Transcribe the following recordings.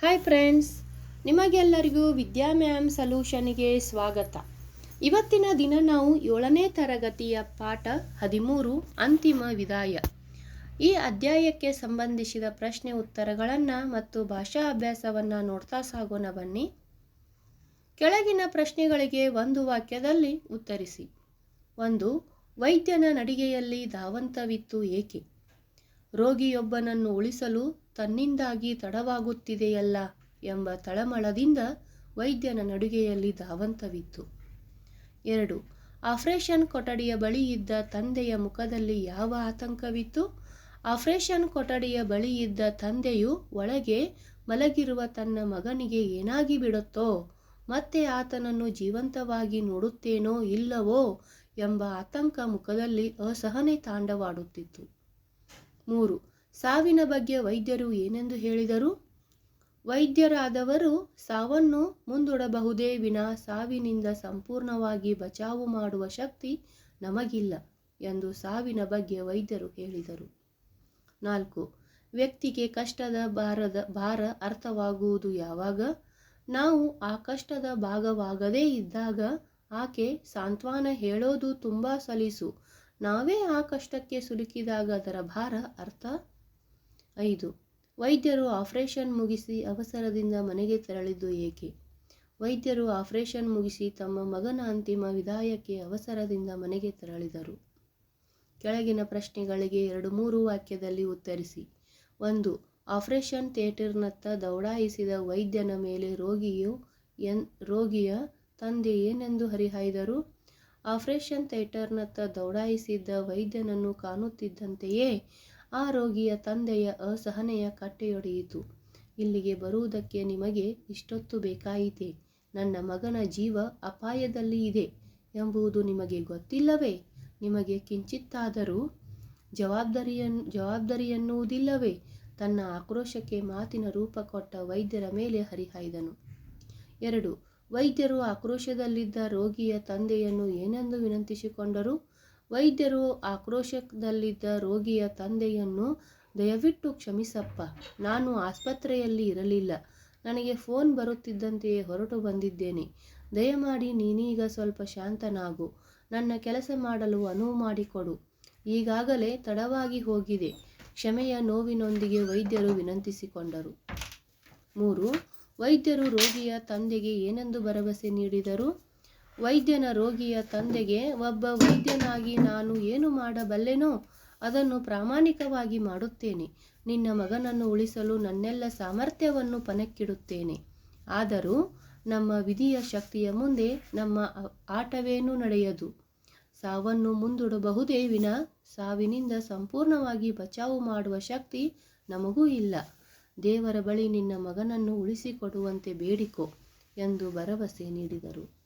Hi friends ನಿಮಗೆಲ್ಲರಿಗೂ ವಿದ್ಯಾ ma'am ಸಲ್ಯೂಷನ್ಗೆ ಸ್ವಾಗತ. ಇವತ್ತಿನ ದಿನ ನಾವು ಏಳನೇ ತರಗತಿಯ ಪಾಠ ಹದಿಮೂರು, ಅಂತಿಮ ವಿದಾಯ. ಈ ಅಧ್ಯಾಯಕ್ಕೆ ಸಂಬಂಧಿಸಿದ ಪ್ರಶ್ನೆ ಉತ್ತರಗಳನ್ನು ಮತ್ತು ಭಾಷಾ ಅಭ್ಯಾಸವನ್ನು ನೋಡ್ತಾ ಸಾಗೋಣ ಬನ್ನಿ. ಕೆಳಗಿನ ಪ್ರಶ್ನೆಗಳಿಗೆ ಒಂದು ವಾಕ್ಯದಲ್ಲಿ ಉತ್ತರಿಸಿ. ಒಂದು, ವೈದ್ಯನ ನಡಿಗೆಯಲ್ಲಿ ಧಾವಂತವಿತ್ತು ಏಕೆ? ರೋಗಿಯೊಬ್ಬನನ್ನು ಉಳಿಸಲು ತನ್ನಿಂದಾಗಿ ತಡವಾಗುತ್ತಿದೆಯಲ್ಲ ಎಂಬ ತಳಮಳದಿಂದ ವೈದ್ಯನ ನಡುಗೆಯಲ್ಲಿ ಧಾವಂತವಿತ್ತು. ಎರಡು, ಆಪರೇಷನ್ ಕೊಠಡಿಯ ಬಳಿ ಇದ್ದ ತಂದೆಯ ಮುಖದಲ್ಲಿ ಯಾವ ಆತಂಕವಿತ್ತು? ಆಪರೇಷನ್ ಕೊಠಡಿಯ ಬಳಿ ಇದ್ದ ತಂದೆಯು ಒಳಗೆ ಮಲಗಿರುವ ತನ್ನ ಮಗನಿಗೆ ಏನಾಗಿ ಬಿಡುತ್ತೋ, ಮತ್ತೆ ಆತನನ್ನು ಜೀವಂತವಾಗಿ ನೋಡುತ್ತೇನೋ ಇಲ್ಲವೋ ಎಂಬ ಆತಂಕ ಮುಖದಲ್ಲಿ ಅಸಹನೆ ತಾಂಡವಾಡುತ್ತಿತ್ತು. ಮೂರು ಸಾವಿನ ಬಗ್ಗೆ ವೈದ್ಯರು ಏನೆಂದು ಹೇಳಿದರು? ವೈದ್ಯರಾದವರು ಸಾವನ್ನು ಮುಂದೂಡಬಹುದೇ ವಿನ ಸಾವಿನಿಂದ ಸಂಪೂರ್ಣವಾಗಿ ಬಚಾವು ಮಾಡುವ ಶಕ್ತಿ ನಮಗಿಲ್ಲ ಎಂದು ಸಾವಿನ ಬಗ್ಗೆ ವೈದ್ಯರು ಹೇಳಿದರು. ನಾಲ್ಕು, ವ್ಯಕ್ತಿಗೆ ಕಷ್ಟದ ಭಾರದ ಭಾರ ಅರ್ಥವಾಗುವುದು ಯಾವಾಗ? ನಾವು ಆ ಕಷ್ಟದ ಭಾಗವಾಗದೇ ಇದ್ದಾಗ ಆಕೆ ಸಾಂತ್ವನ ಹೇಳೋದು ತುಂಬ ಸಲೀಸು. ನಾವೇ ಆ ಕಷ್ಟಕ್ಕೆ ಸಿಲುಕಿದಾಗ ಅದರ ಭಾರ ಅರ್ಥ ಐದು. ವೈದ್ಯರು ಆಪರೇಷನ್ ಮುಗಿಸಿ ಅವಸರದಿಂದ ಮನೆಗೆ ತೆರಳಿದ್ದು ಏಕೆ? ವೈದ್ಯರು ಆಪರೇಷನ್ ಮುಗಿಸಿ ತಮ್ಮ ಮಗನ ಅಂತಿಮ ವಿದಾಯಕ್ಕೆ ಅವಸರದಿಂದ ಮನೆಗೆ ತೆರಳಿದರು. ಕೆಳಗಿನ ಪ್ರಶ್ನೆಗಳಿಗೆ ಎರಡು ಮೂರು ವಾಕ್ಯದಲ್ಲಿ ಉತ್ತರಿಸಿ. ಒಂದು, ಆಪರೇಷನ್ ಥಿಯೇಟರ್ನತ್ತ ದೌಡಾಯಿಸಿದ ವೈದ್ಯನ ಮೇಲೆ ರೋಗಿಯು ಎನ್, ರೋಗಿಯ ತಂದೆ ಏನೆಂದು ಹರಿಹಾಯ್ದರು? ಆಪರೇಷನ್ ಥಿಯೇಟರ್ನತ್ತ ದೌಡಾಯಿಸಿದ್ದ ವೈದ್ಯನನ್ನು ಕಾಣುತ್ತಿದ್ದಂತೆಯೇ ಆ ರೋಗಿಯ ತಂದೆಯ ಅಸಹನೆಯ ಕಟ್ಟೆಯೊಡೆಯಿತು. ಇಲ್ಲಿಗೆ ಬರುವುದಕ್ಕೆ ನಿಮಗೆ ಇಷ್ಟೊತ್ತು ಬೇಕಾಯಿತೆ? ನನ್ನ ಮಗನ ಜೀವ ಅಪಾಯದಲ್ಲಿ ಇದೆ ಎಂಬುದು ನಿಮಗೆ ಗೊತ್ತಿಲ್ಲವೇ? ನಿಮಗೆ ಕಿಂಚಿತ್ತಾದರೂ ಜವಾಬ್ದಾರಿಯನ್ನು ಜವಾಬ್ದಾರಿ ಎನ್ನುವುದಿಲ್ಲವೇ ತನ್ನ ಆಕ್ರೋಶಕ್ಕೆ ಮಾತಿನ ರೂಪ ಕೊಟ್ಟ ವೈದ್ಯರ ಮೇಲೆ ಹರಿಹಾಯ್ದನು. ಎರಡು, ವೈದ್ಯರು ಆಕ್ರೋಶದಲ್ಲಿದ್ದ ರೋಗಿಯ ತಂದೆಯನ್ನು ಏನೆಂದು ವಿನಂತಿಸಿಕೊಂಡರು? ವೈದ್ಯರು ಆಕ್ರೋಶದಲ್ಲಿದ್ದ ರೋಗಿಯ ತಂದೆಯನ್ನು ದಯವಿಟ್ಟು ಕ್ಷಮಿಸಪ್ಪ. ನಾನು ಆಸ್ಪತ್ರೆಯಲ್ಲಿ ಇರಲಿಲ್ಲ. ನನಗೆ ಫೋನ್ ಬರುತ್ತಿದ್ದಂತೆಯೇ ಹೊರಟು ಬಂದಿದ್ದೇನೆ. ದಯಮಾಡಿ ನೀನೀಗ ಸ್ವಲ್ಪ ಶಾಂತನಾಗು. ನನ್ನ ಕೆಲಸ ಮಾಡಲು ಅನುವು ಮಾಡಿಕೊಡು. ಈಗಾಗಲೇ ತಡವಾಗಿ ಹೋಗಿದೆ. ಕ್ಷಮೆಯ ನೋವಿನೊಂದಿಗೆ ವೈದ್ಯರು ವಿನಂತಿಸಿಕೊಂಡರು. ಮೂರು, ವೈದ್ಯರು ರೋಗಿಯ ತಂದೆಗೆ ಏನೆಂದು ಭರವಸೆ ನೀಡಿದರು? ವೈದ್ಯನ ರೋಗಿಯ ತಂದೆಗೆ, ಒಬ್ಬ ವೈದ್ಯನಾಗಿ ನಾನು ಏನು ಮಾಡಬಲ್ಲೆನೋ ಅದನ್ನು ಪ್ರಾಮಾಣಿಕವಾಗಿ ಮಾಡುತ್ತೇನೆ. ನಿನ್ನ ಮಗನನ್ನು ಉಳಿಸಲು ನನ್ನೆಲ್ಲ ಸಾಮರ್ಥ್ಯವನ್ನು ಪಣಕ್ಕಿಡುತ್ತೇನೆ ಆದರೂ ನಮ್ಮ ವಿಧಿಯ ಶಕ್ತಿಯ ಮುಂದೆ ನಮ್ಮ ಆಟವೇನೂ ನಡೆಯದು. ಸಾವನ್ನು ಮುಂದೂಡಬಹುದೇ ವಿನ? ಸಾವಿನಿಂದ ಸಂಪೂರ್ಣವಾಗಿ ಬಚಾವು ಮಾಡುವ ಶಕ್ತಿ ನಮಗೂ ಇಲ್ಲ. ದೇವರ ಬಳಿ ನಿನ್ನ ಮಗನನ್ನು ಉಳಿಸಿಕೊಡುವಂತೆ ಬೇಡಿಕೋ ಎಂದು ಭರವಸೆ ನೀಡಿದರು.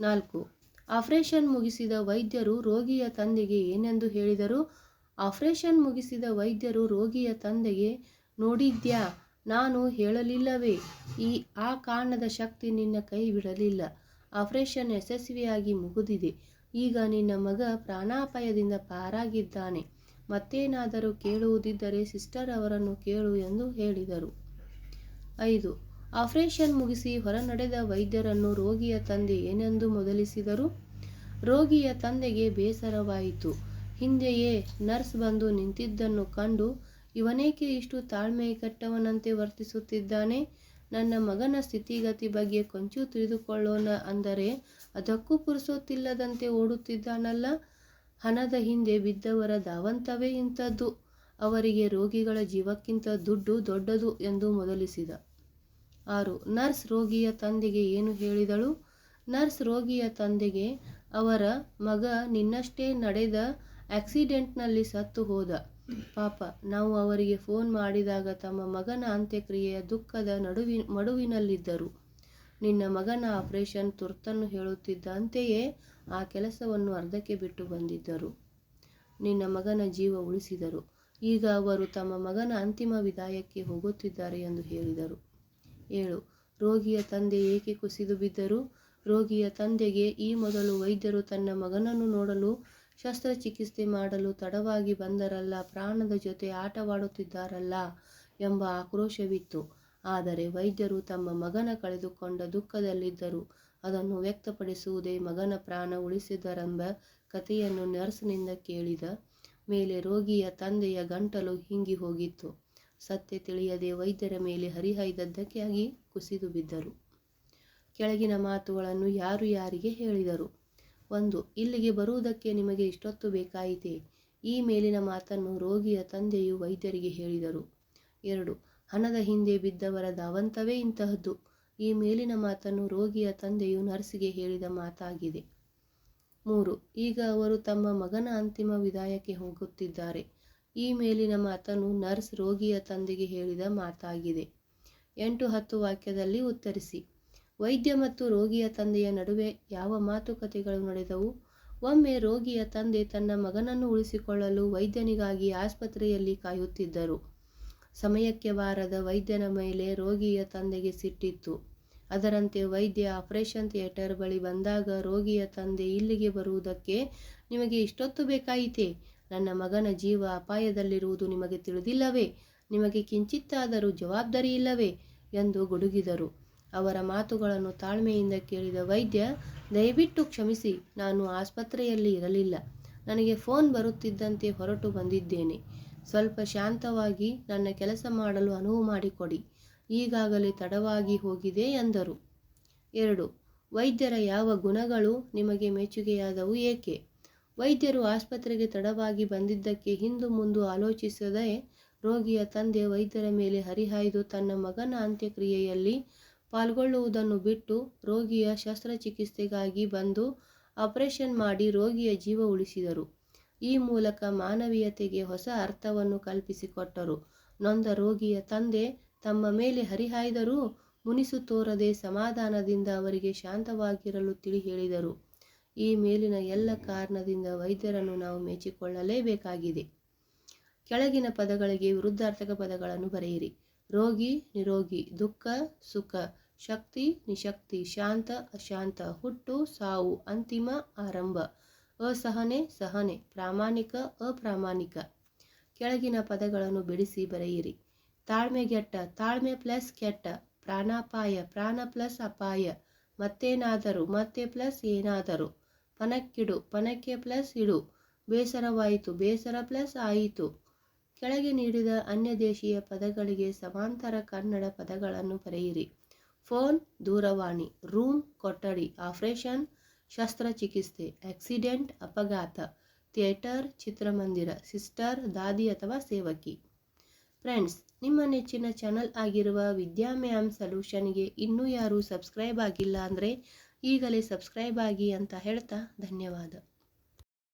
ನಾಲ್ಕು. ಆಪರೇಷನ್ ಮುಗಿಸಿದ ವೈದ್ಯರು ರೋಗಿಯ ತಂದೆಗೆ ಏನೆಂದು ಹೇಳಿದರು? ಆಪರೇಷನ್ ಮುಗಿಸಿದ ವೈದ್ಯರು ರೋಗಿಯ ತಂದೆಗೆ, ನೋಡಿದ್ಯಾ? ನಾನು ಹೇಳಲಿಲ್ಲವೇ? ಈ, ಆ ಕಾರಣದ ಶಕ್ತಿ ನಿನ್ನ ಕೈ ಬಿಡಲಿಲ್ಲ. ಆಪರೇಷನ್ ಯಶಸ್ವಿಯಾಗಿ ಮುಗಿದಿದೆ. ಈಗ ನಿನ್ನ ಮಗ ಪ್ರಾಣಾಪಾಯದಿಂದ ಪಾರಾಗಿದ್ದಾನೆ. ಮತ್ತೇನಾದರೂ ಕೇಳುವುದಿದ್ದರೆ ಸಿಸ್ಟರ್ ಅವರನ್ನು ಕೇಳು ಎಂದು ಹೇಳಿದರು. ಐದು. ಆಪರೇಷನ್ ಮುಗಿಸಿ ಹೊರನಡೆದ ವೈದ್ಯರನ್ನು ರೋಗಿಯ ತಂದೆ ಏನೆಂದು ಮೊದಲಿಸಿದರು? ರೋಗಿಯ ತಂದೆಗೆ ಬೇಸರವಾಯಿತು. ಹಿಂದೆಯೇ ನರ್ಸ್ ಬಂದು ನಿಂತಿದ್ದನ್ನು ಕಂಡು, ಇವನೇಕೆ ಇಷ್ಟು ತಾಳ್ಮೆ ಕಟ್ಟವನಂತೆ ವರ್ತಿಸುತ್ತಿದ್ದಾನೆ? ನನ್ನ ಮಗನ ಸ್ಥಿತಿಗತಿ ಬಗ್ಗೆ ಕೊಂಚು ತಿಳಿದುಕೊಳ್ಳೋಣ ಅಂದರೆ ಅದಕ್ಕೂ ಪುರುಸೊತ್ತಿಲ್ಲದಂತೆ ಓಡುತ್ತಿದ್ದಾನಲ್ಲ? ಹಣದ ಹಿಂದೆ ಬಿದ್ದವರ ಧಾವಂತವೇ ಇಂಥದ್ದು. ಅವರಿಗೆ ರೋಗಿಗಳ ಜೀವಕ್ಕಿಂತ ದುಡ್ಡು ದೊಡ್ಡದು ಎಂದು ಮೊದಲಿಸಿದ. ಆರು, ನರ್ಸ್ ರೋಗಿಯ ತಂದೆಗೆ ಏನು ಹೇಳಿದಳು? ನರ್ಸ್ ರೋಗಿಯ ತಂದೆಗೆ, ಅವರ ಮಗ ನಿನ್ನಷ್ಟೇ ನಡೆದ ಆಕ್ಸಿಡೆಂಟ್ನಲ್ಲಿ ಸತ್ತು ಹೋದ. ಪಾಪ, ನಾವು ಅವರಿಗೆ ಫೋನ್ ಮಾಡಿದಾಗ ತಮ್ಮ ಮಗನ ಅಂತ್ಯಕ್ರಿಯೆಯ ದುಃಖದ ನಡುವಿ, ಮಡುವಿನಲ್ಲಿದ್ದರು. ನಿನ್ನ ಮಗನ ಆಪರೇಷನ್ ತುರ್ತನ್ನು ಹೇಳುತ್ತಿದ್ದಂತೆಯೇ ಆ ಕೆಲಸವನ್ನು ಅರ್ಧಕ್ಕೆ ಬಿಟ್ಟು ಬಂದಿದ್ದರು. ನಿನ್ನ ಮಗನ ಜೀವ ಉಳಿಸಿದರು. ಈಗ ಅವರು ತಮ್ಮ ಮಗನ ಅಂತಿಮ ವಿದಾಯಕ್ಕೆ ಹೋಗುತ್ತಿದ್ದಾರೆ ಎಂದು ಹೇಳಿದರು. ಏಳು, ರೋಗಿಯ ತಂದೆ ಏಕೆ ಕುಸಿದು ಬಿದ್ದರು? ರೋಗಿಯ ತಂದೆಗೆ ಈ ಮೊದಲು ವೈದ್ಯರು ತನ್ನ ಮಗನನ್ನು ನೋಡಲು, ಶಸ್ತ್ರಚಿಕಿತ್ಸೆ ಮಾಡಲು ತಡವಾಗಿ ಬಂದರಲ್ಲ, ಪ್ರಾಣದ ಜೊತೆ ಆಟವಾಡುತ್ತಿದ್ದಾರಲ್ಲ ಎಂಬ ಆಕ್ರೋಶವಿತ್ತು. ಆದರೆ ವೈದ್ಯರು ತಮ್ಮ ಮಗನ ಕಳೆದುಕೊಂಡ ದುಃಖದಲ್ಲಿದ್ದರು. ಅದನ್ನು ವ್ಯಕ್ತಪಡಿಸುವುದೇ ಮಗನ ಪ್ರಾಣ ಉಳಿಸಿದರೆಂಬ ಕಥೆಯನ್ನು ನರ್ಸ್ನಿಂದ ಕೇಳಿದ ಮೇಲೆ ರೋಗಿಯ ತಂದೆಯ ಗಂಟಲು ಹಿಂಗಿ ಹೋಗಿತ್ತು. ಸತ್ಯ ತಿಳಿಯದೆ ವೈದ್ಯರ ಮೇಲೆ ಹರಿಹಾಯ್ದದ್ದಕ್ಕಾಗಿ ಕುಸಿದು ಬಿದ್ದರು. ಕೆಳಗಿನ ಮಾತುಗಳನ್ನು ಯಾರು ಯಾರಿಗೆ ಹೇಳಿದರು? ಒಂದು, ಇಲ್ಲಿಗೆ ಬರುವುದಕ್ಕೆ ನಿಮಗೆ ಇಷ್ಟೊತ್ತು ಬೇಕಾಯಿತೆ? ಈ ಮೇಲಿನ ಮಾತನ್ನು ರೋಗಿಯ ತಂದೆಯು ವೈದ್ಯರಿಗೆ ಹೇಳಿದರು. ಎರಡು, ಹಣದ ಹಿಂದೆ ಬಿದ್ದವರ ಧಾವಂತವೇ ಇಂತಹದ್ದು? ಈ ಮೇಲಿನ ಮಾತನ್ನು ರೋಗಿಯ ತಂದೆಯು ನರ್ಸಿಗೆ ಹೇಳಿದ ಮಾತಾಗಿದೆ. ಮೂರು, ಈಗ ಅವರು ತಮ್ಮ ಮಗನ ಅಂತಿಮ ವಿದಾಯಕ್ಕೆ ಹೋಗುತ್ತಿದ್ದಾರೆ. ಈ ಮೇಲಿನ ಮಾತನ್ನು ನರ್ಸ್ ರೋಗಿಯ ತಂದೆಗೆ ಹೇಳಿದ ಮಾತಾಗಿದೆ. ಎಂಟು ಹತ್ತು ವಾಕ್ಯದಲ್ಲಿ ಉತ್ತರಿಸಿ, ವೈದ್ಯ ಮತ್ತು ರೋಗಿಯ ತಂದೆಯ ನಡುವೆ ಯಾವ ಮಾತುಕತೆಗಳು ನಡೆದವು? ಒಮ್ಮೆ ರೋಗಿಯ ತಂದೆ ತನ್ನ ಮಗನನ್ನು ಉಳಿಸಿಕೊಳ್ಳಲು ವೈದ್ಯನಿಗಾಗಿ ಆಸ್ಪತ್ರೆಯಲ್ಲಿ ಕಾಯುತ್ತಿದ್ದರು. ಸಮಯಕ್ಕೆ ಬಾರದ ವೈದ್ಯನ ಮೇಲೆ ರೋಗಿಯ ತಂದೆಗೆ ಸಿಟ್ಟಿತ್ತು. ಅದರಂತೆ ವೈದ್ಯ ಆಪರೇಷನ್ ಥಿಯೇಟರ್ ಬಳಿ ಬಂದಾಗ ರೋಗಿಯ ತಂದೆ ಇಲ್ಲಿಗೆ ಬರುವುದಕ್ಕೆ, ನಿಮಗೆ ಇಷ್ಟೊತ್ತು ಬೇಕಾಯಿತೆ? ನನ್ನ ಮಗನ ಜೀವ ಅಪಾಯದಲ್ಲಿರುವುದು ನಿಮಗೆ ತಿಳಿದಿಲ್ಲವೇ? ನಿಮಗೆ ಕಿಂಚಿತ್ತಾದರೂ ಜವಾಬ್ದಾರಿ ಇಲ್ಲವೇ? ಎಂದು ಗುಡುಗಿದರು. ಅವರ ಮಾತುಗಳನ್ನು ತಾಳ್ಮೆಯಿಂದ ಕೇಳಿದ ವೈದ್ಯ, ದಯವಿಟ್ಟು ಕ್ಷಮಿಸಿ, ನಾನು ಆಸ್ಪತ್ರೆಯಲ್ಲಿ ಇರಲಿಲ್ಲ. ನನಗೆ ಫೋನ್ ಬರುತ್ತಿದ್ದಂತೆ ಹೊರಟು ಬಂದಿದ್ದೇನೆ. ಸ್ವಲ್ಪ ಶಾಂತವಾಗಿ ನನ್ನ ಕೆಲಸ ಮಾಡಲು ಅನುವು ಮಾಡಿಕೊಡಿ. ಈಗಾಗಲೇ ತಡವಾಗಿ ಹೋಗಿದೆ ಎಂದರು. ಎರಡು. ವೈದ್ಯರ ಯಾವ ಗುಣಗಳು ನಿಮಗೆ ಮೆಚ್ಚುಗೆಯಾದವು ಏಕೆ? ವೈದ್ಯರು ಆಸ್ಪತ್ರೆಗೆ ತಡವಾಗಿ ಬಂದಿದ್ದಕ್ಕೆ ಹಿಂದು ಮುಂದು ಆಲೋಚಿಸದೆ ರೋಗಿಯ ತಂದೆ ವೈದ್ಯರ ಮೇಲೆ ಹರಿಹಾಯ್ದು ತನ್ನ ಮಗನ ಅಂತ್ಯಕ್ರಿಯೆಯಲ್ಲಿ ಪಾಲ್ಗೊಳ್ಳುವುದನ್ನು ಬಿಟ್ಟು ರೋಗಿಯ ಶಸ್ತ್ರಚಿಕಿತ್ಸೆಗಾಗಿ ಬಂದು ಆಪರೇಷನ್ ಮಾಡಿ ರೋಗಿಯ ಜೀವ ಉಳಿಸಿದರು. ಈ ಮೂಲಕ ಮಾನವೀಯತೆಗೆ ಹೊಸ ಅರ್ಥವನ್ನು ಕಲ್ಪಿಸಿಕೊಟ್ಟರು. ನೊಂದ ರೋಗಿಯ ತಂದೆ ತಮ್ಮ ಮೇಲೆ ಹರಿಹಾಯ್ದರೂ ಮುನಿಸು ತೋರದೆ ಸಮಾಧಾನದಿಂದ ಅವರಿಗೆ ಶಾಂತವಾಗಿರಲು ತಿಳಿ ಹೇಳಿದರು. ಈ ಮೇಲಿನ ಎಲ್ಲ ಕಾರಣದಿಂದ ವೈದ್ಯರನ್ನು ನಾವು ಮೆಚ್ಚಿಕೊಳ್ಳಲೇಬೇಕಾಗಿದೆ. ಕೆಳಗಿನ ಪದಗಳಿಗೆ ವಿರುದ್ಧಾರ್ಥಕ ಪದಗಳನ್ನು ಬರೆಯಿರಿ. ರೋಗಿ, ನಿರೋಗಿ, ದುಃಖ, ಸುಖ, ಶಕ್ತಿ, ನಿಶಕ್ತಿ, ಶಾಂತ, ಅಶಾಂತ, ಹುಟ್ಟು, ಸಾವು, ಅಂತಿಮ, ಆರಂಭ. ಅಸಹನೆ, ಸಹನೆ, ಪ್ರಾಮಾಣಿಕ, ಅಪ್ರಾಮಾಣಿಕ. ಕೆಳಗಿನ ಪದಗಳನ್ನು ಬಿಡಿಸಿ ಬರೆಯಿರಿ. ತಾಳ್ಮೆಗೆಟ್ಟ ತಾಳ್ಮೆ ಪ್ಲಸ್ ಕೆಟ್ಟ, ಪ್ರಾಣಾಪಾಯ, ಪ್ರಾಣ ಪ್ಲಸ್ ಅಪಾಯ, ಮತ್ತೇನಾದರೂ, ಮತ್ತೆ ಪ್ಲಸ್ ಏನಾದರೂ. ಪನಕ್ಕಿಡು, ಪನಕ್ಕೆ ಪ್ಲಸ್ ಇಡು, ಬೇಸರವಾಯಿತು, ಬೇಸರ ಪ್ಲಸ್ ಆಯಿತು. ಕೆಳಗೆ ನೀಡಿದ ಅನ್ಯದೇಶೀಯ ಪದಗಳಿಗೆ ಸಮಾಂತರ ಕನ್ನಡ ಪದಗಳನ್ನು ಬರೆಯಿರಿ. ಫೋನ್, ದೂರವಾಣಿ, ರೂಮ್, ಕೊಠಡಿ, ಆಪರೇಷನ್, ಶಸ್ತ್ರಚಿಕಿತ್ಸೆ, ಆಕ್ಸಿಡೆಂಟ್, ಅಪಘಾತ, ಥಿಯೇಟರ್, ಚಿತ್ರಮಂದಿರ, ಸಿಸ್ಟರ್, ದಾದಿ ಅಥವಾ ಸೇವಕಿ. ಫ್ರೆಂಡ್ಸ್, ನಿಮ್ಮ ನೆಚ್ಚಿನ ಚಾನಲ್ ಆಗಿರುವ ವಿದ್ಯಾಮ್ಯಾಮ್ ಸೊಲ್ಯೂಷನ್ಗೆ ಇನ್ನೂ ಯಾರೂ ಸಬ್ಸ್ಕ್ರೈಬ್ ಆಗಿಲ್ಲ ಅಂದರೆ ಈಗಲೇ ಸಬ್ಸ್ಕ್ರೈಬ್ ಆಗಿ ಅಂತ ಹೇಳ್ತಾ ಧನ್ಯವಾದ.